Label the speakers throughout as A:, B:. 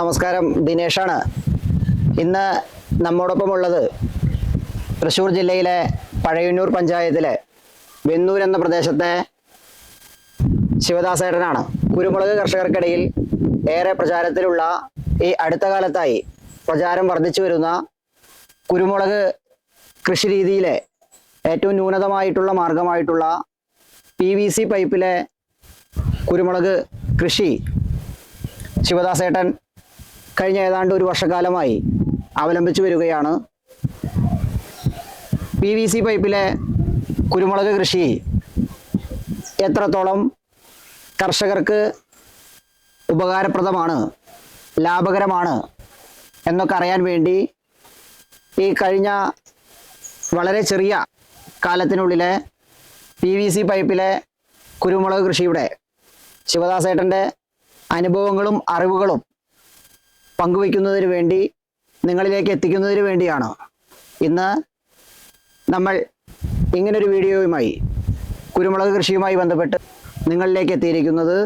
A: നമസ്കാരം ദിനേഷാണ്. ഇന്ന് നമ്മോടൊപ്പം ഉള്ളത് തൃശ്ശൂർ ജില്ലയിലെ പഴയന്നൂർ പഞ്ചായത്തിലെ വെന്നൂർ എന്ന പ്രദേശത്തെ ശിവദാസേട്ടനാണ്. കുരുമുളക് കർഷകർക്കിടയിൽ ഏറെ പ്രചാരത്തിലുള്ള ഈ അടുത്ത കാലത്തായി പ്രചാരം വർദ്ധിച്ചു വരുന്ന കുരുമുളക് കൃഷി രീതിയിലെ ഏറ്റവും ന്യൂനതമായിട്ടുള്ള മാർഗമായിട്ടുള്ള പി വി സി പൈപ്പിലെ കുരുമുളക് കൃഷി ശിവദാസേട്ടൻ കഴിഞ്ഞ ഏതാണ്ട് ഒരു വർഷക്കാലമായി അവലംബിച്ചു വരികയാണ്. പി വി സി പൈപ്പിലെ കുരുമുളക് കൃഷി എത്രത്തോളം കർഷകർക്ക് ഉപകാരപ്രദമാണ് ലാഭകരമാണ് എന്നൊക്കെ അറിയാൻ വേണ്ടി ഈ കഴിഞ്ഞ വളരെ ചെറിയ കാലത്തിനുള്ളിലെ പി വി സി പൈപ്പിലെ കുരുമുളക് കൃഷിയുടെ ശിവദാസേട്ടന്റെ അനുഭവങ്ങളും അറിവുകളും പങ്കുവയ്ക്കുന്നതിന് വേണ്ടി നിങ്ങളിലേക്ക് എത്തിക്കുന്നതിന് വേണ്ടിയാണ്. ഇന്ന് നമ്മൾ ഇങ്ങനൊരു വീഡിയോയുമായി കുരുമുളക് കൃഷിയുമായി ബന്ധപ്പെട്ട് നിങ്ങളിലേക്ക് എത്തിയിരിക്കുന്നത്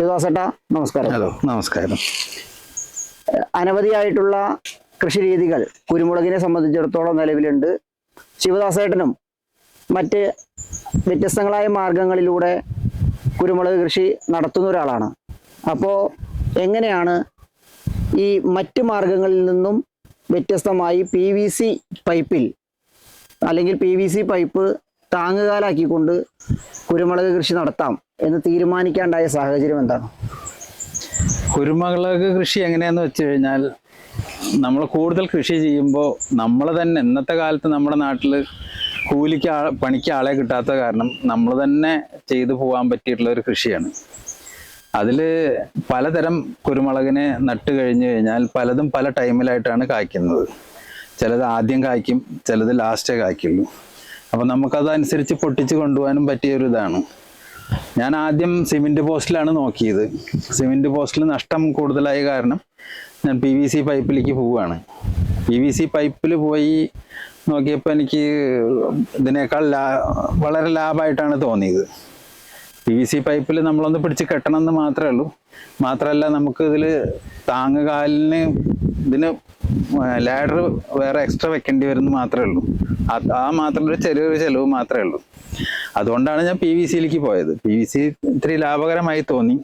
A: ശിവദാസേട്ട നമസ്കാരം.
B: ഹലോ നമസ്കാരം.
A: അനവധിയായിട്ടുള്ള കൃഷി രീതികൾ കുരുമുളകിനെ സംബന്ധിച്ചിടത്തോളം നിലവിലുണ്ട്. ശിവദാസേട്ടനും മറ്റ് വ്യത്യസ്തങ്ങളായ മാർഗങ്ങളിലൂടെ കുരുമുളക് കൃഷി നടത്തുന്ന ഒരാളാണ്. അപ്പോൾ എങ്ങനെയാണ് ഈ മറ്റ് മാർഗങ്ങളിൽ നിന്നും വ്യത്യസ്തമായി പി വി സി പൈപ്പിൽ അല്ലെങ്കിൽ പി വി സി പൈപ്പ് താങ്ങുകാലാക്കിക്കൊണ്ട് കുരുമുളക് കൃഷി നടത്താം? എന്ന് തീരുമാനിക്കാണ്ടായ സാഹചര്യം എന്താണ്?
B: കുരുമുളക് കൃഷി എങ്ങനെയാന്ന് വെച്ച് കഴിഞ്ഞാൽ നമ്മൾ കൂടുതൽ കൃഷി ചെയ്യുമ്പോൾ നമ്മൾ തന്നെ ഇന്നത്തെ കാലത്ത് നമ്മുടെ നാട്ടിൽ കൂലിക്ക് ആ പണിക്ക് ആളെ കിട്ടാത്ത കാരണം നമ്മൾ തന്നെ ചെയ്തു പോകാൻ പറ്റിയിട്ടുള്ള ഒരു കൃഷിയാണ്. അതിൽ പലതരം കുരുമുളകിനെ നട്ട് കഴിഞ്ഞു കഴിഞ്ഞാൽ പലതും പല ടൈമിലായിട്ടാണ് കായ്ക്കുന്നത്. ചിലത് ആദ്യം കായ്ക്കും ചിലത് ലാസ്റ്റേ കായ്ക്കുള്ളൂ. അപ്പം നമുക്കതനുസരിച്ച് പൊട്ടിച്ച് കൊണ്ടുപോകാനും പറ്റിയ ഒരു ഇതാണ് ഞാൻ ആദ്യം സിമെന്റ് പോസ്റ്റിലാണ് നോക്കിയത്. സിമെന്റ് പോസ്റ്റിൽ നഷ്ടം കൂടുതലായ കാരണം ഞാൻ പി വി സി പൈപ്പിലേക്ക് പോവുകയാണ്. പി വി സി പൈപ്പിൽ പോയി നോക്കിയപ്പോൾ എനിക്ക് ഇതിനേക്കാൾ ലാ വളരെ ലാഭമായിട്ടാണ് തോന്നിയത്. പി വി സി പൈപ്പിൽ നമ്മളൊന്ന് പിടിച്ച് കെട്ടണം എന്ന് മാത്രമേ ഉള്ളൂ. മാത്രമല്ല നമുക്ക് ഇതിൽ താങ്ങുകാലിന് ഇതിന് ലാഡർ വേറെ എക്സ്ട്രാ വെക്കേണ്ടി വരുന്നു മാത്രമേ ഉള്ളൂ. ആ മാത്രം ഒരു ചെറിയൊരു ചെലവ് മാത്രമേ ഉള്ളൂ. അതുകൊണ്ടാണ് ഞാൻ പി വി സിയിലേക്ക് പോയത്. പി വി സി ഇത്തിരി ലാഭകരമായി തോന്നി.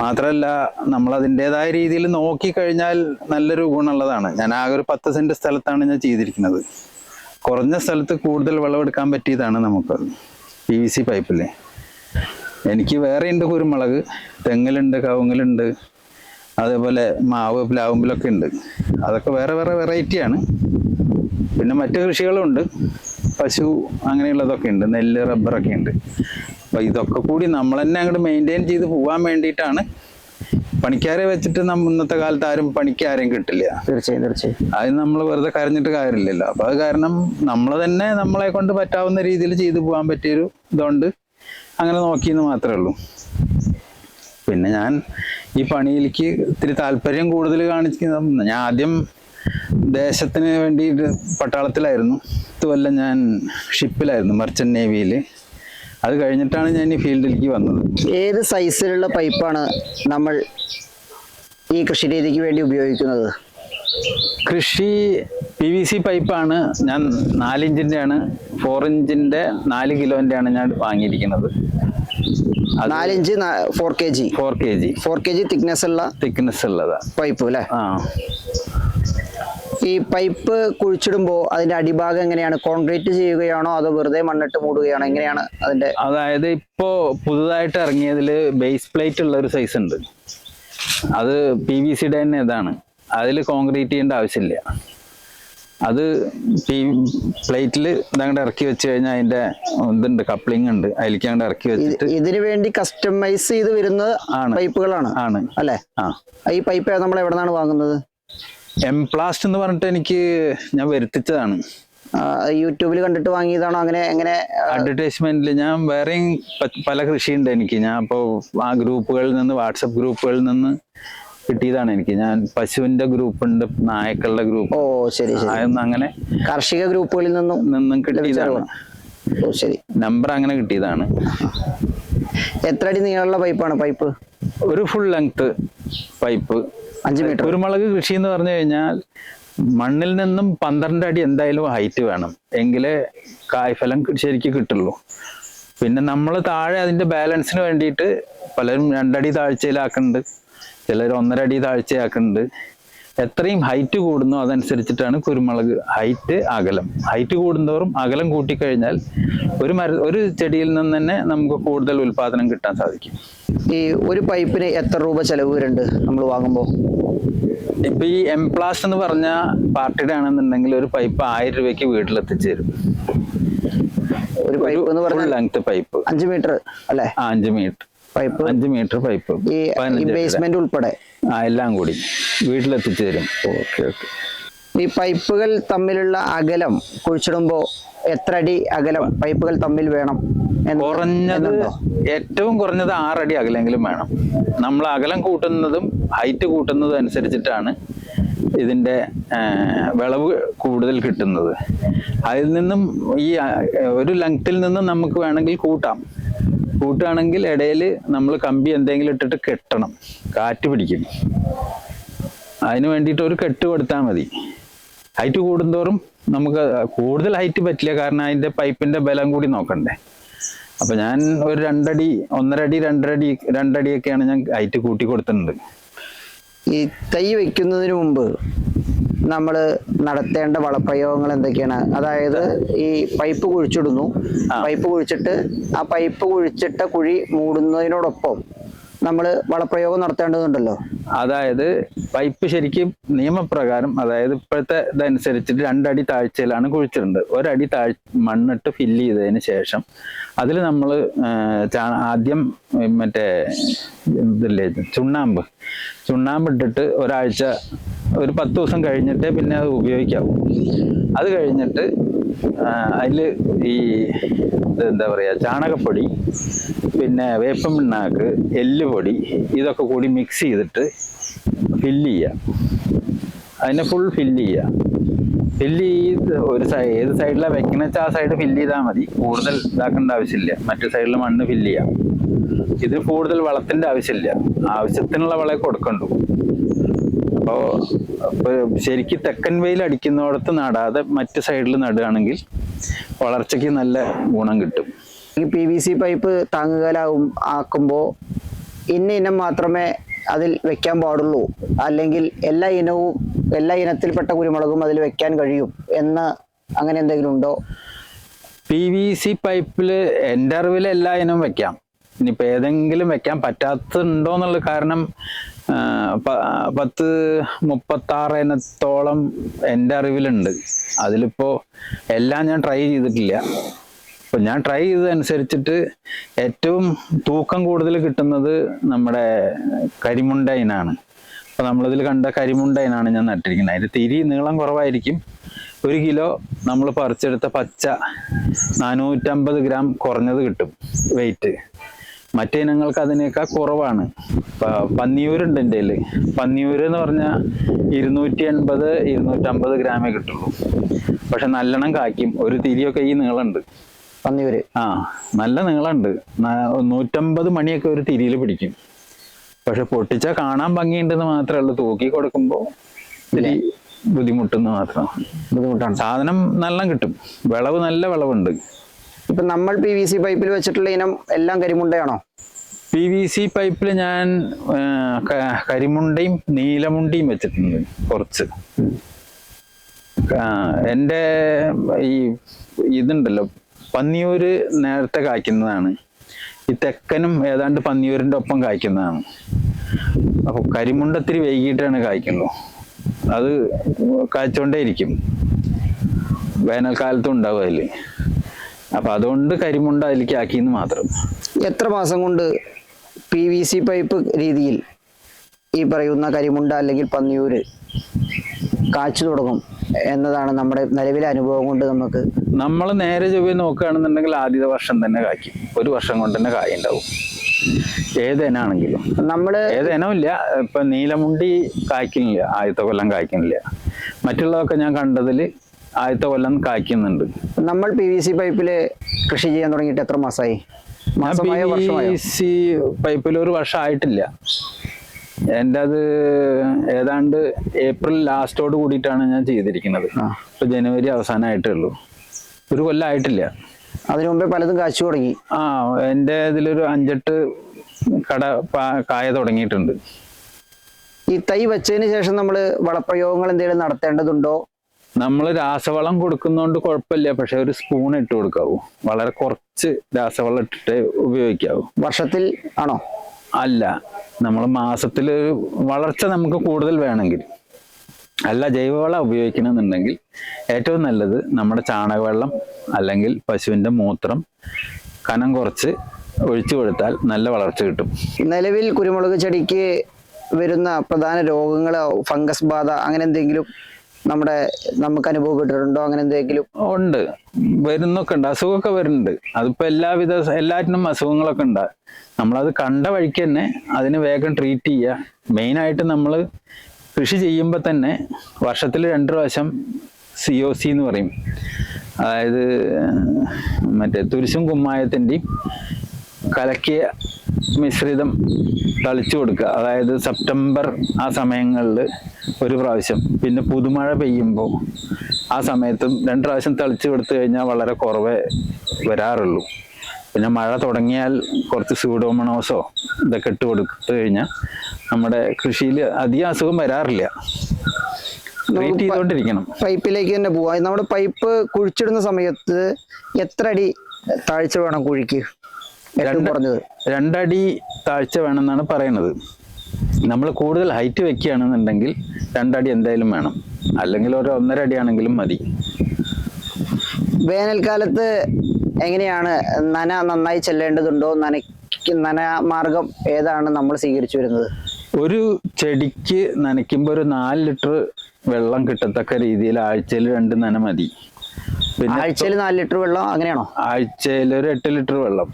B: മാത്രമല്ല നമ്മൾ അതിന്റെതായ രീതിയിൽ നോക്കിക്കഴിഞ്ഞാൽ നല്ലൊരു ഗുണമുള്ളതാണ്. ഞാൻ ആകെ ഒരു പത്ത് സെന്റ് സ്ഥലത്താണ് ഞാൻ ചെയ്തിരിക്കുന്നത്. കുറഞ്ഞ സ്ഥലത്ത് കൂടുതൽ വിളവെടുക്കാൻ പറ്റിയതാണ് നമുക്ക് പി വി സി പൈപ്പിൽ എനിക്ക് വേറെ ഉണ്ട് കുരുമുളക് തെങ്ങിലുണ്ട് കവുങ്ങിലുണ്ട് അതേപോലെ മാവ് പ്ലാവുമ്പിലൊക്കെ ഉണ്ട്. അതൊക്കെ വേറെ വേറെ വെറൈറ്റിയാണ് പിന്നെ മറ്റു കൃഷികളുണ്ട് പശു അങ്ങനെയുള്ളതൊക്കെ ഉണ്ട്. നെല്ല് റബ്ബറൊക്കെ ഉണ്ട്. അപ്പൊ ഇതൊക്കെ കൂടി നമ്മൾ തന്നെ അങ്ങോട്ട് മെയിന്റെയിൻ ചെയ്ത് പോകാൻ വേണ്ടിയിട്ടാണ്. പണിക്കാരെ വെച്ചിട്ട് നമ്മ ഇന്നത്തെ കാലത്ത് ആരും പണിക്കാരെയും കിട്ടില്ല.
A: തീർച്ചയായും തീർച്ചയായും.
B: അത് നമ്മൾ വെറുതെ കരഞ്ഞിട്ട് കാര്യമില്ലല്ലോ. അപ്പൊ അത് കാരണം നമ്മൾ തന്നെ നമ്മളെ കൊണ്ട് പറ്റാവുന്ന രീതിയിൽ ചെയ്തു പോകാൻ പറ്റിയൊരു ഇതുകൊണ്ട് അങ്ങനെ നോക്കിയെന്ന് മാത്രമേ ഉള്ളൂ. പിന്നെ ഞാൻ ഈ പണിയിലേക്ക് ഇത്തിരി താല്പര്യം കൂടുതൽ കാണിച്ചു ഞാൻ ആദ്യം ദേശത്തിന് വേണ്ടിയിട്ട് പട്ടാളത്തിലായിരുന്നു. ഇതുവല്ല ഞാൻ ഷിപ്പിലായിരുന്നു മർച്ചന്റ് നേവിയിൽ അത് കഴിഞ്ഞിട്ടാണ് ഞാൻ ഈ ഫീൽഡിലേക്ക് വന്നത്.
A: ഏത് സൈസിലുള്ള പൈപ്പാണ് നമ്മൾ ഈ കൃഷി രീതിക്ക് വേണ്ടി ഉപയോഗിക്കുന്നത്?
B: കൃഷി പി വി സി പൈപ്പാണ് ഞാൻ നാലിഞ്ചിന്റെ ആണ് ഫോർ ഇഞ്ചിന്റെ നാല് കിലോന്റെയാണ് ഞാൻ വാങ്ങിയിരിക്കുന്നത്.
A: നാലിഞ്ച് four K G
B: four K G
A: four K G thickness ഉള്ള
B: തിക്നെസ് ഉള്ളതാ.
A: പൈപ്പ് അല്ലേ?
B: ആ.
A: ഈ പൈപ്പ് കുഴിച്ചിടുമ്പോൾ അതിന്റെ അടിഭാഗം എങ്ങനെയാണ്? കോൺക്രീറ്റ് ചെയ്യുകയാണോ അതോ വെറുതെ മണ്ണിട്ട് മൂടുകയാണോ? എങ്ങനെയാണ് അതിന്റെ
B: അതായത് ഇപ്പോ പുതുതായിട്ട് ഇറങ്ങിയതിൽ ബേസ് പ്ലേറ്റ് ഉള്ള ഒരു സൈസ് ഉണ്ട്. അത് പി വി സിയുടെ തന്നെ ഇതാണ്. അതിൽ കോൺക്രീറ്റ് ചെയ്യേണ്ട ആവശ്യമില്ല. അത് പി പ്ലേറ്റിൽ ഇതങ്ങോട്ട് ഇറക്കി വെച്ച് കഴിഞ്ഞാൽ അതിന്റെ ഇതുണ്ട് കപ്ലിംഗ് ഉണ്ട്. അതിലേക്ക് അങ്ങോട്ട് ഇറക്കി വെച്ചിട്ട്
A: ഇതിനു വേണ്ടി കസ്റ്റമൈസ് ചെയ്ത് വരുന്ന
B: ആണ്.
A: പൈപ്പുകളാണ്
B: ആണ്.
A: അല്ലേ?
B: ആ.
A: ഈ പൈപ്പ് നമ്മൾ എവിടെ നിന്നാണ് വാങ്ങുന്നത്?
B: എം പ്ലാസ്റ്റ് എന്ന് പറഞ്ഞിട്ട് എനിക്ക് ഞാൻ വരുത്തിച്ചതാണ്.
A: യൂട്യൂബിൽ കണ്ടിട്ട് വാങ്ങിയതാണോ? അങ്ങനെ എങ്ങനെ
B: അഡ്വർടൈസ്മെന്റിൽ ഞാൻ വേറെയും പല കൃഷിയുണ്ട് എനിക്ക്. ഞാൻ അപ്പോൾ ആ ഗ്രൂപ്പുകളിൽ നിന്ന് വാട്സപ്പ് ഗ്രൂപ്പുകളിൽ നിന്ന് കിട്ടിയതാണ് എനിക്ക്. ഞാൻ പശുവിന്റെ ഗ്രൂപ്പ് ഉണ്ട് നായക്കളുടെ ഗ്രൂപ്പ്.
A: ഓ ശരി
B: അങ്ങനെ
A: കാർഷിക ഗ്രൂപ്പുകളിൽ നിന്നും
B: നിന്നും കിട്ടിയതാണ്.
A: ഓ ശരി.
B: നമ്പർ അങ്ങനെ കിട്ടിയതാണ്.
A: എത്ര അടി നീളമുള്ള പൈപ്പാണ് പൈപ്പ്?
B: ഒരു ഫുൾ ലെങ്ത് പൈപ്പ്.
A: അഞ്ച് മീറ്റർ.
B: കുരുമുളക് കൃഷി എന്ന് പറഞ്ഞു കഴിഞ്ഞാൽ മണ്ണിൽ നിന്നും പന്ത്രണ്ട് അടി എന്തായാലും ഹൈറ്റ് വേണം. എങ്കിലേ കായ്ഫലം ശരിക്കും കിട്ടുള്ളൂ. പിന്നെ നമ്മൾ താഴെ അതിന്റെ ബാലൻസിന് വേണ്ടിയിട്ട് പലരും രണ്ടടി താഴ്ചയിലാക്കുന്നുണ്ട്. ചിലർ ഒന്നര അടി താഴ്ചയാക്കുന്നുണ്ട്. എത്രയും ഹൈറ്റ് കൂടുന്നോ അതനുസരിച്ചിട്ടാണ് കുരുമുളക് ഹൈറ്റ് അകലം. ഹൈറ്റ് കൂടുന്തോറും അകലം കൂട്ടിക്കഴിഞ്ഞാൽ ഒരു മര ഒരു ചെടിയിൽ നിന്ന് തന്നെ നമുക്ക് കൂടുതൽ ഉൽപാദനം കിട്ടാൻ സാധിക്കും.
A: ഈ ഒരു പൈപ്പിന് എത്ര രൂപ ചെലവ് വരുന്നുണ്ട് നമ്മൾ വാങ്ങുമ്പോൾ?
B: ഇപ്പൊ ഈ എംപ്ലാസ് എന്ന് പറഞ്ഞ പാർട്ടിയുടെ ആണെന്നുണ്ടെങ്കിൽ ഒരു പൈപ്പ് ആയിരം രൂപയ്ക്ക് വീട്ടിലെത്തിച്ചു തരും
A: ഒരു പൈപ്പ് എന്ന്
B: ഫുൾ
A: പറഞ്ഞാൽ
B: ലെങ്ത് പൈപ്പ്
A: അഞ്ച് മീറ്റർ അല്ലേ?
B: ആ അഞ്ച് മീറ്റർ
A: പൈപ്പ്
B: അഞ്ച് മീറ്റർ പൈപ്പ്.
A: ഈ ബേസ്മെന്റ് ഉൾപ്പെടെ.
B: ആ എല്ലാം കൂടി. വീട്ടിലെത്തിച്ചു തരും
A: ഓക്കെ ഓക്കെ. ഈ പൈപ്പുകൾ തമ്മിലുള്ള അകലം കുഴിച്ചിടുമ്പോൾ എത്ര അടി അകലം പൈപ്പുകൾ തമ്മിൽ വേണം
B: കുറഞ്ഞത് ഏറ്റവും കുറഞ്ഞത് ആറടി അകലെങ്കിലും വേണം. നമ്മൾ അകലം കൂട്ടുന്നതും ഹൈറ്റ് കൂട്ടുന്നതും അനുസരിച്ചിട്ടാണ് ഇതിന്റെ വിളവ് കൂടുതൽ കിട്ടുന്നത്. അതിൽ നിന്നും ഈ ഒരു ലെങ്ത്തിൽ നിന്നും നമുക്ക് വേണമെങ്കിൽ കൂട്ടാം. കൂട്ടുകയാണെങ്കിൽ ഇടയിൽ നമ്മൾ കമ്പി എന്തെങ്കിലും ഇട്ടിട്ട് കെട്ടണം. കാറ്റ് പിടിക്കും. അതിന് വേണ്ടിയിട്ട് ഒരു കെട്ട് കൊടുത്താൽ മതി. ഹൈറ്റ് കൂടുന്തോറും നമുക്ക് കൂടുതൽ ഹൈറ്റ് പറ്റില്ല. കാരണം അതിന്റെ പൈപ്പിന്റെ ബലം കൂടി നോക്കണ്ടേ. അപ്പം ഞാൻ ഒരു രണ്ടടി ഒന്നരടി രണ്ടരടി രണ്ടടിയൊക്കെയാണ് ഞാൻ ഹൈറ്റ് കൂട്ടി കൊടുത്തിട്ടുണ്ട്.
A: ഈ തൈ വെക്കുന്നതിന് മുമ്പ് നമ്മൾ നടത്തേണ്ട വളപ്രയോഗങ്ങൾ എന്തൊക്കെയാണ്? അതായത് ഈ പൈപ്പ് കുഴിച്ചിടുന്നു. പൈപ്പ് കുഴിച്ചിട്ട് ആ പൈപ്പ് കുഴിച്ചിട്ട കുഴി മൂടുന്നതിനോടൊപ്പം നമ്മൾ വളപ്രയോഗം നടത്തേണ്ടതുണ്ടല്ലോ?
B: അതായത് പൈപ്പ് ശരിക്കും നിയമപ്രകാരം അതായത് ഇപ്പോഴത്തെ ഇതനുസരിച്ചിട്ട് രണ്ടടി താഴ്ചയിലാണ് കുഴിച്ചിട്ടുണ്ട് ഒരടി താഴ് മണ്ണിട്ട് ഫില്ല് ചെയ്തതിന് ശേഷം അതിൽ നമ്മൾ ആദ്യം മറ്റേ ഇതില്ലേ ചുണ്ണാമ്പ്. ചുണ്ണാമ്പ് ഇട്ടിട്ട് ഒരാഴ്ച ഒരു പത്ത് ദിവസം കഴിഞ്ഞിട്ട് പിന്നെ അത് ഉപയോഗിക്കാവൂ. അത് കഴിഞ്ഞിട്ട് അതിൽ ഈ എന്താ പറയുക ചാണകപ്പൊടി പിന്നെ വേപ്പം പിണ്ണാക്ക് എല്ലുപൊടി ഇതൊക്കെ കൂടി മിക്സ് ചെയ്തിട്ട് ഫില്ല് ചെയ്യുക അതിനെ ഫുൾ ഫില്ല് ചെയ്യുക ഫില്ല് ചെയ്ത് ഒരു സൈഡ് ഏത് സൈഡിലാണ് വെക്കണച്ചാ ആ സൈഡ് ഫില്ല് ചെയ്താൽ മതി. കൂടുതൽ ഇതാക്കേണ്ട ആവശ്യമില്ല. മറ്റു സൈഡിൽ മണ്ണ് ഫില്ല് ചെയ്യാം. ഇത് കൂടുതൽ വളത്തിന്റെ ആവശ്യമില്ല. ആവശ്യത്തിനുള്ള വളയെ കൊടുക്കണ്ടു. അപ്പോ ശരിക്കും തെക്കൻ വെയിൽ അടിക്കുന്നിടത്ത് നടാതെ മറ്റു സൈഡിൽ നടുകയാണെങ്കിൽ വളർച്ചയ്ക്ക് നല്ല ഗുണം കിട്ടും.
A: ഈ പി വി സി പൈപ്പ് താങ്ങുകലാവും ആക്കുമ്പോൾ ഇന്ന ഇനം മാത്രമേ അതിൽ വെക്കാൻ പാടുള്ളൂ. അല്ലെങ്കിൽ എല്ലാ ഇനവും എല്ലാ ഇനത്തിൽപ്പെട്ട കുരുമുളകും അതിൽ വെക്കാൻ കഴിയും എന്ന് അങ്ങനെ എന്തെങ്കിലും ഉണ്ടോ?
B: പി വി സി പൈപ്പിൽ എന്റെ അറിവിൽ എല്ലാ ഇനവും വെക്കാം. ഇനിയിപ്പോൾ ഏതെങ്കിലും വെക്കാൻ പറ്റാത്തുണ്ടോ എന്നുള്ള കാരണം പത്ത് മുപ്പത്താറ് ഇനത്തോളം എന്റെ അറിവിലുണ്ട്. അതിലിപ്പോൾ എല്ലാം ഞാൻ ട്രൈ ചെയ്തിട്ടില്ല. അപ്പം ഞാൻ ട്രൈ ചെയ്തതനുസരിച്ചിട്ട് ഏറ്റവും തൂക്കം കൂടുതൽ കിട്ടുന്നത് നമ്മുടെ കരിമുണ്ട ഇനാണ്. അപ്പോൾ നമ്മളിതിൽ കണ്ട കരിമുണ്ട ഇനാണ് ഞാൻ നട്ടിരിക്കുന്നത്. അതിന്റെ തിരി നീളം കുറവായിരിക്കും. ഒരു കിലോ നമ്മൾ പറിച്ചെടുത്ത പച്ച നാനൂറ്റമ്പത് ഗ്രാം കുറഞ്ഞത് കിട്ടും വെയിറ്റ്. മറ്റേ ഇനങ്ങൾക്ക് അതിനേക്കാൾ കുറവാണ്. പന്നിയൂരുണ്ട് എന്റെ കയ്യിൽ പന്നിയൂര് എന്ന് പറഞ്ഞാൽ ഇരുന്നൂറ്റി എൺപത് ഇരുന്നൂറ്റമ്പത് ഗ്രാമേ കിട്ടുള്ളൂ. പക്ഷെ നല്ലെണ്ണം കായ്ക്കും. ഒരു തിരിയൊക്കെ ഈ നീളമുണ്ട്
A: പന്നിയൂര്?
B: ആ നല്ല നീളമുണ്ട് നൂറ്റമ്പത് മണിയൊക്കെ ഒരു തിരിയിൽ പിടിക്കും. പക്ഷെ പൊട്ടിച്ചാൽ കാണാൻ ഭംഗിയുണ്ടെന്ന് മാത്രമേ ഉള്ളൂ. തൂക്കി കൊടുക്കുമ്പോൾ ഇത്തിരി ബുദ്ധിമുട്ടെന്ന് മാത്രം.
A: ബുദ്ധിമുട്ടാണ്.
B: സാധനം നല്ല കിട്ടും. വിളവ് നല്ല വിളവുണ്ട്.
A: ഇപ്പൊ നമ്മൾ പി വി സി പൈപ്പിൽ വെച്ചിട്ടുള്ള ഇനം എല്ലാം കരിമുണ്ടയാണോ?
B: പി വി സി പൈപ്പിൽ ഞാൻ കരിമുണ്ടയും നീലമുണ്ടയും വെച്ചിട്ടുണ്ട് കുറച്ച്. എന്റെ ഈ ഇതുണ്ടല്ലോ പന്നിയൂര് നേരത്തെ കായ്ക്കുന്നതാണ്. ഈ തെക്കനും ഏതാണ്ട് പന്നിയൂരിന്റെ ഒപ്പം കായ്ക്കുന്നതാണ്. അപ്പോൾ കരിമുണ്ടത്തിരി വൈകിട്ടാണ് കായ്ക്കുള്ളൂ. അത് കായ്ച്ചോണ്ടേ ഇരിക്കും വേനൽക്കാലത്തും ഉണ്ടാവും അതിൽ അപ്പം അതുകൊണ്ട് കരിമുണ്ട അതിലേക്ക് ആക്കിയെന്ന് മാത്രം.
A: എത്ര മാസം കൊണ്ട് പി വി സി പൈപ്പ് രീതിയിൽ ഈ പറയുന്ന കരിമുണ്ട അല്ലെങ്കിൽ പന്നിയൂര് കാച്ചു തുടങ്ങും എന്നതാണ് നമ്മുടെ നിലവിലെ അനുഭവം കൊണ്ട് നമുക്ക്
B: നമ്മൾ നേരെ ചൊവ്വ നോക്കുകയാണെന്നുണ്ടെങ്കിൽ ആദ്യത്തെ വർഷം തന്നെ കായ്ക്കും. ഒരു വർഷം കൊണ്ട് തന്നെ കായ ഉണ്ടാവും ഏത് ഇനാണെങ്കിലും
A: നമ്മൾ
B: ഏത് ഇനമില്ല ഇപ്പൊ നീലമുണ്ടി കായ്ക്കുന്നില്ല. ആദ്യത്തെ കൊല്ലം കായ്ക്കുന്നില്ല. മറ്റുള്ളതൊക്കെ ഞാൻ കണ്ടതിൽ ആദ്യത്തെ കൊല്ലം കായ്ക്കുന്നുണ്ട്.
A: നമ്മൾ പി വി സി പൈപ്പിൽ കൃഷി ചെയ്യാൻ തുടങ്ങിയിട്ട് എത്ര മാസമായി മാസമായോ വർഷമായോ?
B: സി പൈപ്പിൽ ഒരു വർഷം ആയിട്ടില്ല. എന്റെ അത് ഏതാണ്ട് ഏപ്രിൽ ലാസ്റ്റോട് കൂടിയിട്ടാണ് ഞാൻ ചെയ്തിരിക്കുന്നത്. ഇപ്പൊ ജനുവരി അവസാനമായിട്ടേ ഉള്ളൂ. ഒരു കൊല്ലം ആയിട്ടില്ല.
A: അതിനു മുമ്പേ പലതും കാച്ചു തുടങ്ങി.
B: ആ എന്റെ ഇതിലൊരു അഞ്ചെട്ട് കട കായ തുടങ്ങിയിട്ടുണ്ട്.
A: ഈ തൈ വെച്ചതിന് ശേഷം നമ്മൾ വളപ്രയോഗങ്ങൾ എന്തെങ്കിലും നടത്തേണ്ടതുണ്ടോ?
B: നമ്മൾ രാസവളം കൊടുക്കുന്നതുകൊണ്ട് കുഴപ്പമില്ല പക്ഷെ ഒരു സ്പൂൺ ഇട്ട് കൊടുക്കാവൂ. വളരെ കുറച്ച് രാസവളം ഇട്ടിട്ട് ഉപയോഗിക്കാവൂ.
A: വർഷത്തിൽ ആണോ?
B: അല്ല നമ്മൾ മാസത്തിൽ വളർച്ച നമുക്ക് കൂടുതൽ വേണമെങ്കിൽ. അല്ല ജൈവവളം ഉപയോഗിക്കണമെന്നുണ്ടെങ്കിൽ ഏറ്റവും നല്ലത് നമ്മുടെ ചാണകവെള്ളം അല്ലെങ്കിൽ പശുവിന്റെ മൂത്രം കനം കുറച്ച് ഒഴിച്ചു കൊടുത്താൽ നല്ല വളർച്ച കിട്ടും.
A: നിലവിൽ കുരുമുളക് ചെടിക്ക് വരുന്ന പ്രധാന രോഗങ്ങളോ ഫംഗസ് ബാധ അങ്ങനെ എന്തെങ്കിലും നമ്മുടെ നമുക്ക് അനുഭവപ്പെട്ടിട്ടുണ്ടോ? അങ്ങനെ എന്തെങ്കിലും?
B: ഉണ്ട്. വരുന്നൊക്കെ ഉണ്ട്. അസുഖമൊക്കെ വരുന്നുണ്ട്. അതിപ്പോ എല്ലാവിധ എല്ലാറ്റിനും അസുഖങ്ങളൊക്കെ ഉണ്ട്. നമ്മളത് കണ്ട വഴിക്ക് തന്നെ അതിന് വേഗം ട്രീറ്റ് ചെയ്യുക മെയിനായിട്ട് നമ്മൾ കൃഷി ചെയ്യുമ്പോൾ തന്നെ വർഷത്തിൽ രണ്ട് പ്രാവശ്യം സി ഒ സി എന്ന് പറയും. അതായത് മറ്റേ തുരിശും കുമ്മായത്തിന്റെയും കലക്കിയ മിശ്രിതം തളിച്ചു കൊടുക്കുക. അതായത് സെപ്റ്റംബർ ആ സമയങ്ങളിൽ ഒരു പ്രാവശ്യം. പിന്നെ പുതുമഴ പെയ്യുമ്പോൾ ആ സമയത്തും രണ്ട് പ്രാവശ്യം തളിച്ചു കൊടുത്തു കഴിഞ്ഞാൽ വളരെ കുറവേ വരാറുള്ളൂ. പിന്നെ മഴ തുടങ്ങിയാൽ കുറച്ച് സൂഡോമണോസോ ഇതൊക്കെ ഇട്ട് കൊടുത്തു കഴിഞ്ഞാൽ നമ്മുടെ കൃഷിയിൽ അധികം അസുഖം വരാറില്ല. ട്രീറ്റ് ചെയ്തുകൊണ്ടിരിക്കണം.
A: പൈപ്പിലേക്ക് തന്നെ പോവാം. നമ്മുടെ പൈപ്പ് കുഴിച്ചിടുന്ന സമയത്ത് എത്ര അടി താഴ്ച വേണം കുഴിക്ക്? കുറഞ്ഞത്.
B: രണ്ടടി താഴ്ച വേണമെന്നാണ് പറയുന്നത്. നമ്മൾ കൂടുതൽ ഹൈറ്റ് വെക്കുകയാണെന്നുണ്ടെങ്കിൽ രണ്ടടി എന്തായാലും വേണം. അല്ലെങ്കിൽ ഒരു ഒന്നര അടി ആണെങ്കിലും മതി.
A: വേനൽക്കാലത്ത് എങ്ങനെയാണ് നന നന്നായി ചെല്ലേണ്ടതുണ്ടോ? നനയ്ക്ക് നന മാർഗം ഏതാണ് നമ്മൾ സ്വീകരിച്ചു വരുന്നത്?
B: ഒരു ചെടിക്ക് നനയ്ക്കുമ്പോൾ ഒരു നാല് ലിറ്റർ വെള്ളം കിട്ടത്തക്ക രീതിയിൽ ആഴ്ചയിൽ രണ്ട് നന മതി.
A: ആഴ്ചയിൽ നാല് ലിറ്റർ വെള്ളം അങ്ങനെയാണോ?
B: ആഴ്ചയിൽ ഒരു എട്ട് ലിറ്റർ വെള്ളം.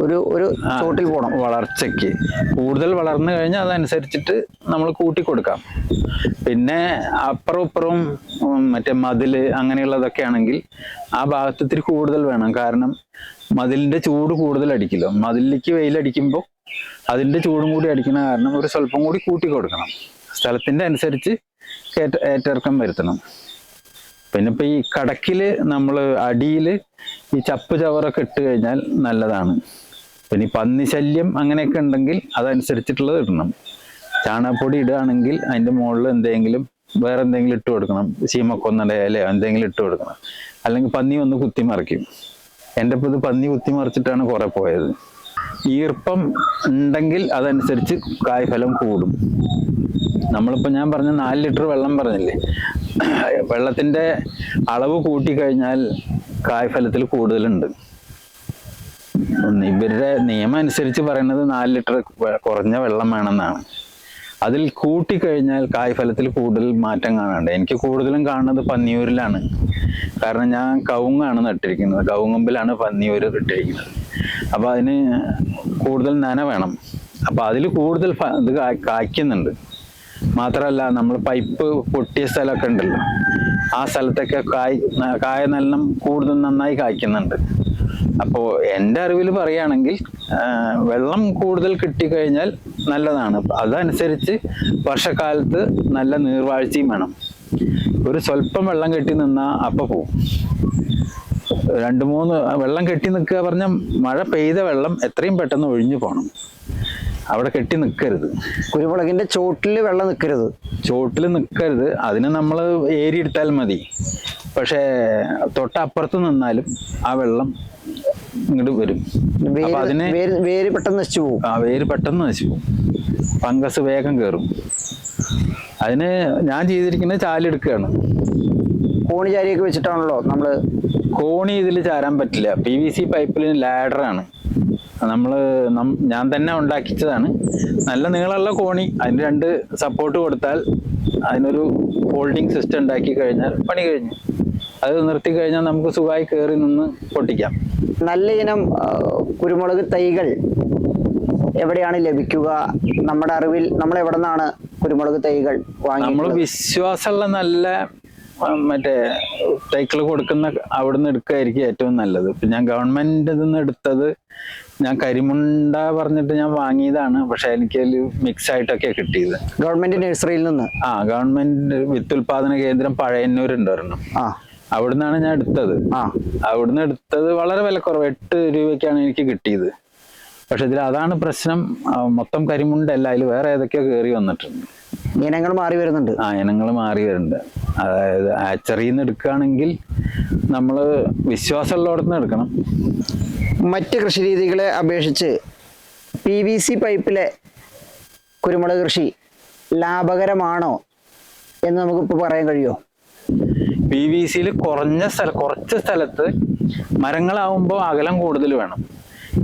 A: ഒരു ഒരു ചോട്ടിൽ പോകണം
B: വളർച്ചയ്ക്ക്. കൂടുതൽ വളർന്നു കഴിഞ്ഞാൽ അതനുസരിച്ചിട്ട് നമ്മൾ കൂട്ടി കൊടുക്കാം. പിന്നെ അപ്പുറം ഇപ്പുറവും മറ്റേ മതിൽ അങ്ങനെയുള്ളതൊക്കെ ആണെങ്കിൽ ആ ഭാഗത്ത് ഇത്തിരി കൂടുതൽ വേണം. കാരണം മതിലിന്റെ ചൂട് കൂടുതൽ അടിക്കില്ലോ. മതിലേക്ക് വെയിലടിക്കുമ്പോൾ അതിന്റെ ചൂടും കൂടി അടിക്കുന്ന കാരണം ഒരു സ്വല്പം കൂടി കൂട്ടി കൊടുക്കണം. സ്ഥലത്തിന്റെ അനുസരിച്ച് ഏറ്റ ഏറ്റിറക്കം വരുത്തണം. പിന്നെ ഇപ്പൊ ഈ കടക്കിൽ നമ്മൾ അടിയിൽ ഈ ചപ്പ് ചവറൊക്കെ ഇട്ട് കഴിഞ്ഞാൽ നല്ലതാണ്. പിന്നെ ഈ പന്നി ശല്യം അങ്ങനെയൊക്കെ ഉണ്ടെങ്കിൽ അതനുസരിച്ചിട്ടുള്ളത് ഇടണം. ചാണകപ്പൊടി ഇടുകയാണെങ്കിൽ അതിന്റെ മുകളിൽ എന്തെങ്കിലും വേറെ എന്തെങ്കിലും ഇട്ട് കൊടുക്കണം. ചീമക്കൊന്നട ഇലയോ എന്തെങ്കിലും ഇട്ട് കൊടുക്കണം. അല്ലെങ്കിൽ പന്നി ഒന്ന് കുത്തിമറിക്കും എന്റെ ഇപ്പൊ ഇത് പന്നി കുത്തിമറിച്ചിട്ടാണ് കുറെ പോയത്. ഈർപ്പം ഉണ്ടെങ്കിൽ അതനുസരിച്ച് കായ്ഫലം കൂടും. നമ്മളിപ്പോ ഞാൻ പറഞ്ഞ നാല് ലിറ്റർ വെള്ളം പറഞ്ഞില്ലേ? വെള്ളത്തിന്റെ അളവ് കൂട്ടിക്കഴിഞ്ഞാൽ കായ്ഫലത്തിൽ കൂടുതലുണ്ട്. ഇവരുടെ നിയമം അനുസരിച്ച് പറയുന്നത് നാല് ലിറ്റർ കുറഞ്ഞ വെള്ളം വേണമെന്നാണ്. അതിൽ കൂട്ടിക്കഴിഞ്ഞാൽ കായ്ഫലത്തിൽ കൂടുതൽ മാറ്റം കാണാണ്ട് എനിക്ക് കൂടുതലും കാണുന്നത് പന്നിയൂരിലാണ്. കാരണം ഞാൻ കവുങ്ങാണ് നട്ടിരിക്കുന്നത്. കവുങ്ങുമ്പിലാണ് പന്നിയൂര് ഇട്ടിരിക്കുന്നത് അപ്പൊ അതിന് കൂടുതൽ നന വേണം. അപ്പൊ അതിൽ കൂടുതൽ ഇത് കായ്ക്കുന്നുണ്ട്. മാത്രമല്ല നമ്മൾ പൈപ്പ് പൊട്ടിയ സ്ഥലമൊക്കെ ഉണ്ടല്ലോ. ആ സ്ഥലത്തൊക്കെ കായ് കായ നെല്ലം കൂടുതൽ നന്നായി കായ്ക്കുന്നുണ്ട്. അപ്പോൾ എന്റെ അറിവിൽ പറയുകയാണെങ്കിൽ വെള്ളം കൂടുതൽ കിട്ടിക്കഴിഞ്ഞാൽ നല്ലതാണ്. അതനുസരിച്ച് വർഷക്കാലത്ത് നല്ല നീർവാഴ്ചയും വേണം. ഒരു സ്വല്പം വെള്ളം കെട്ടി നിന്നാൽ അപ്പോൾ പോവും. രണ്ട് മൂന്ന് വെള്ളം കെട്ടി നിൽക്കുക പറഞ്ഞാൽ മഴ പെയ്ത വെള്ളം എത്രയും പെട്ടെന്ന് ഒഴിഞ്ഞു പോകണം അവിടെ കെട്ടി നിൽക്കരുത്
A: കുരുമുളകിന്റെ ചോട്ടിൽ വെള്ളം നിൽക്കരുത്
B: ചോട്ടിൽ നിൽക്കരുത് അതിന് നമ്മൾ ഏരി എടുത്താൽ മതി. പക്ഷേ തൊട്ടപ്പുറത്ത് നിന്നാലും ആ വെള്ളം ഇങ്ങോട്ട് വരും. അപ്പൊ അതിന്
A: വേര് പെട്ടെന്ന് നശിച്ചു പോകും.
B: ആ വേര് പെട്ടെന്ന് നശിച്ചു പോകും. ഫംഗസ് വേഗം കയറും അതിന് ഞാൻ ചെയ്തിരിക്കുന്നത് ചാലെടുക്കുകയാണ്.
A: കോണി ചാരിയൊക്കെ വെച്ചിട്ടാണല്ലോ നമ്മൾ
B: കോണി ഇതിൽ ചാരാൻ പറ്റില്ല. പി വി സി പൈപ്പിൽ ലാഡറാണ്. നമ്മൾ ഞാൻ തന്നെ ഉണ്ടാക്കിച്ചതാണ്. നല്ല നീളമുള്ള കോണി അതിന് രണ്ട് സപ്പോർട്ട് കൊടുത്താൽ അതിനൊരു ഹോൾഡിംഗ് സിസ്റ്റം ഉണ്ടാക്കി കഴിഞ്ഞാൽ പണി കഴിഞ്ഞു. അത് നിർത്തി കഴിഞ്ഞാൽ നമുക്ക് സുഖമായി കയറി നിന്ന് പൊട്ടിക്കാം.
A: നല്ല ഇനം കുരുമുളക് തൈകൾ എവിടെയാണ് ലഭിക്കുക? നമ്മുടെ അറിവിൽ നമ്മൾ എവിടെ നിന്നാണ് കുരുമുളക് തൈകൾ വാങ്ങി നമ്മൾ
B: വിശ്വാസമുള്ള നല്ല മറ്റേ തൈക്കൾ കൊടുക്കുന്ന അവിടുന്ന് എടുക്കുകയായിരിക്കും ഏറ്റവും നല്ലത്. ഇപ്പം ഞാൻ ഗവൺമെന്റ് നിന്ന് എടുത്തത് ഞാൻ കരിമുണ്ട പറഞ്ഞിട്ട് ഞാൻ വാങ്ങിയതാണ്. പക്ഷെ എനിക്ക് അതിൽ മിക്സ് ആയിട്ടൊക്കെ കിട്ടിയത്.
A: ഗവൺമെന്റ് നഴ്സറിയിൽ നിന്ന്?
B: ആ ഗവൺമെന്റ് വിത്തുൽപാദന കേന്ദ്രം പഴയന്നൂർ ഉണ്ട് ഒരെണ്ണം
A: ആ.
B: അവിടുന്നാണ് ഞാൻ എടുത്തത്.
A: ആ.
B: അവിടുന്ന് എടുത്തത് വളരെ വിലക്കുറവ് എട്ട് രൂപയ്ക്കാണ് എനിക്ക് കിട്ടിയത്. പക്ഷെ ഇതിൽ അതാണ് പ്രശ്നം. മൊത്തം കരിമുണ്ടല്ല അതിൽ വേറെ ഏതൊക്കെയോ കയറി വന്നിട്ടുണ്ട്.
A: ഇനങ്ങൾ മാറി വരുന്നുണ്ട്.
B: ആ ഇനങ്ങൾ മാറി വരുന്നുണ്ട്. അതായത് ആച്ചറിയിൽ നിന്ന് എടുക്കുകയാണെങ്കിൽ നമ്മൾ വിശ്വാസമുള്ളിടത്ത് നിന്ന് എടുക്കണം.
A: മറ്റ് കൃഷി രീതികളെ അപേക്ഷിച്ച് പി വി സി പൈപ്പിലെ കുരുമുളക് കൃഷി ലാഭകരമാണോ എന്ന് നമുക്ക് നമുക്കിപ്പോൾ പറയാൻ കഴിയുമോ?
B: പി വി സിയിൽ കുറഞ്ഞ സ്ഥല കുറച്ച് സ്ഥലത്ത് മരങ്ങളാവുമ്പോൾ അകലം കൂടുതൽ വേണം.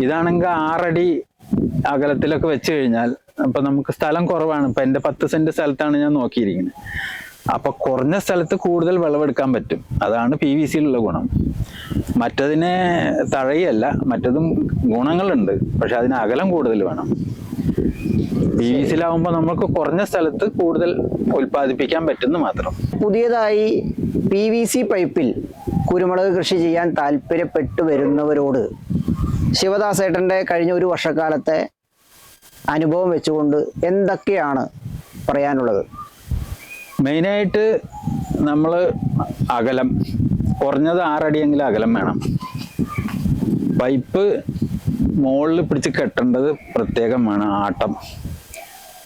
B: ഇതാണെങ്കിൽ ആറടി അകലത്തിലൊക്കെ വെച്ച് കഴിഞ്ഞാൽ അപ്പൊ നമുക്ക് സ്ഥലം കുറവാണ്. ഇപ്പൊ എന്റെ പത്ത് സെന്റ് സ്ഥലത്താണ് ഞാൻ നോക്കിയിരിക്കുന്നത്. അപ്പൊ കുറഞ്ഞ സ്ഥലത്ത് കൂടുതൽ വിളവെടുക്കാൻ പറ്റും. അതാണ് പി വി സിയിലുള്ള ഗുണം. മറ്റതിനെ തഴയല്ല മറ്റതും ഗുണങ്ങളുണ്ട്. പക്ഷെ അതിന് അകലം കൂടുതൽ വേണം. പി വി സിയിലാവുമ്പോൾ നമുക്ക് കുറഞ്ഞ സ്ഥലത്ത് കൂടുതൽ ഉൽപ്പാദിപ്പിക്കാൻ പറ്റുന്നു മാത്രം.
A: പുതിയതായി പി വി സി പൈപ്പിൽ കുരുമുളക് കൃഷി ചെയ്യാൻ താല്പര്യപ്പെട്ടു വരുന്നവരോട് ശിവദാസേട്ടന്റെ കഴിഞ്ഞ ഒരു വർഷക്കാലത്തെ അനുഭവം വെച്ചുകൊണ്ട് എന്തൊക്കെയാണ് പറയാനുള്ളത്?
B: മെയിനായിട്ട് നമ്മൾ അകലം കുറഞ്ഞത് ആറടിയെങ്കിലും അകലം വേണം. പൈപ്പ് മുകളിൽ പിടിച്ച് കെട്ടേണ്ടത് പ്രത്യേകം വേണം ആട്ടം.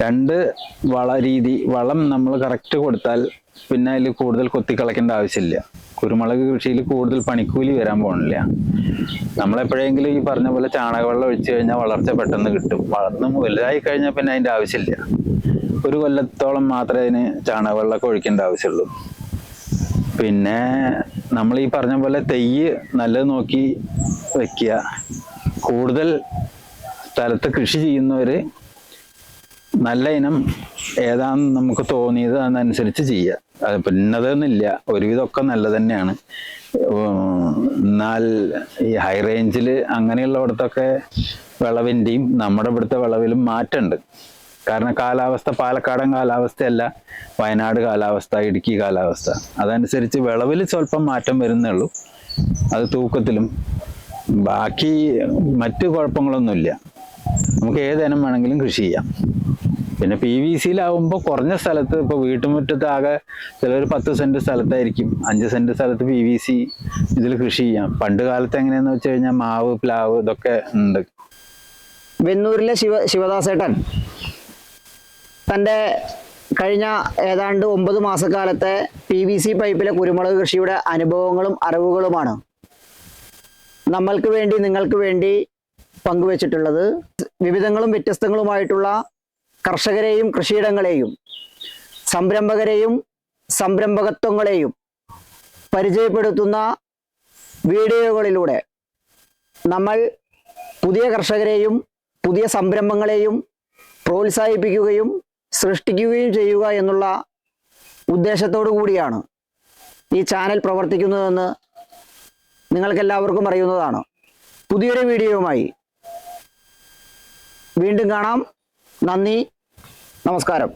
B: രണ്ട് വള രീതി വളം നമ്മൾ കറക്റ്റ് കൊടുത്താൽ പിന്നെ അതിൽ കൂടുതൽ കൊത്തിക്കളക്കേണ്ട ആവശ്യമില്ല. കുരുമുളക് കൃഷിയിൽ കൂടുതൽ പണിക്കൂലി വരാൻ പോകണില്ല നമ്മളെപ്പോഴെങ്കിലും ഈ പറഞ്ഞ പോലെ ചാണകവെള്ളം ഒഴിച്ചു കഴിഞ്ഞാൽ വളർച്ച പെട്ടെന്ന് കിട്ടും. വളർന്ന് വലുതായി കഴിഞ്ഞാൽ പിന്നെ അതിന്റെ ആവശ്യമില്ല. ഒരു കൊല്ലത്തോളം മാത്രമേ അതിന് ചാണകവെള്ളമൊക്കെ ഒഴിക്കേണ്ട ആവശ്യമുള്ളൂ. പിന്നെ നമ്മൾ ഈ പറഞ്ഞ പോലെ തെയ്യ് നല്ലത് നോക്കി വെക്കുക. കൂടുതൽ സ്ഥലത്ത് കൃഷി ചെയ്യുന്നവർ നല്ല ഇനം ഏതാന്ന് നമുക്ക് തോന്നിയത് അതനുസരിച്ച് ചെയ്യുക അത് പിന്നതെന്നില്ല ഒരുവിധമൊക്കെ നല്ല തന്നെയാണ് എന്നാൽ ഈ ഹൈ റേഞ്ചിൽ അങ്ങനെയുള്ളിടത്തൊക്കെ വിളവിന്റെയും നമ്മുടെ ഇവിടുത്തെ വിളവിലും മാറ്റമുണ്ട്. കാരണം കാലാവസ്ഥ പാലക്കാടൻ കാലാവസ്ഥയല്ല വയനാട് കാലാവസ്ഥ ഇടുക്കി കാലാവസ്ഥ. അതനുസരിച്ച് വിളവിൽ സ്വല്പം മാറ്റം വരുന്നേ ഉള്ളൂ. അത് തൂക്കത്തിലും. ബാക്കി മറ്റു കുഴപ്പങ്ങളൊന്നുമില്ല. നമുക്ക് ഏതിനം വേണമെങ്കിലും കൃഷി ചെയ്യാം. പിന്നെ പി വി സിയിലാവുമ്പോൾ കുറഞ്ഞ സ്ഥലത്ത് ഇപ്പോൾ വീട്ടുമുറ്റത്ത് ആകെ ചിലർ പത്ത് സെന്റ് സ്ഥലത്തായിരിക്കും. അഞ്ച് സെന്റ് സ്ഥലത്ത് പി വി സി ഇതിൽ കൃഷി ചെയ്യാം. പണ്ട് കാലത്ത് എങ്ങനെയാന്ന് വെച്ച് കഴിഞ്ഞാൽ മാവ് പ്ലാവ് ഇതൊക്കെ ഉണ്ട്.
A: വെന്നൂരിലെ ശിവ ശിവദാസേട്ടൻ തന്റെ കഴിഞ്ഞ ഏതാണ്ട് ഒമ്പത് മാസക്കാലത്തെ പി വി സി പൈപ്പിലെ കുരുമുളക് കൃഷിയുടെ അനുഭവങ്ങളും അറിവുകളുമാണ് നമ്മൾക്ക് വേണ്ടി നിങ്ങൾക്ക് വേണ്ടി പങ്കുവച്ചിട്ടുള്ളത്. വിവിധങ്ങളും വ്യത്യസ്തങ്ങളുമായിട്ടുള്ള കർഷകരെയും കൃഷിയിടങ്ങളെയും സംരംഭകരെയും സംരംഭകത്വങ്ങളെയും പരിചയപ്പെടുത്തുന്ന വീഡിയോകളിലൂടെ നമ്മൾ പുതിയ കർഷകരെയും പുതിയ സംരംഭങ്ങളെയും പ്രോത്സാഹിപ്പിക്കുകയും സൃഷ്ടിക്കുകയും ചെയ്യുക എന്നുള്ള ഉദ്ദേശത്തോടു കൂടിയാണ് ഈ ചാനൽ പ്രവർത്തിക്കുന്നതെന്ന് നിങ്ങൾക്കെല്ലാവർക്കും അറിയുന്നതാണ്. പുതിയൊരു വീഡിയോയുമായി വീണ്ടും കാണാം. നന്ദി. നമസ്കാരം.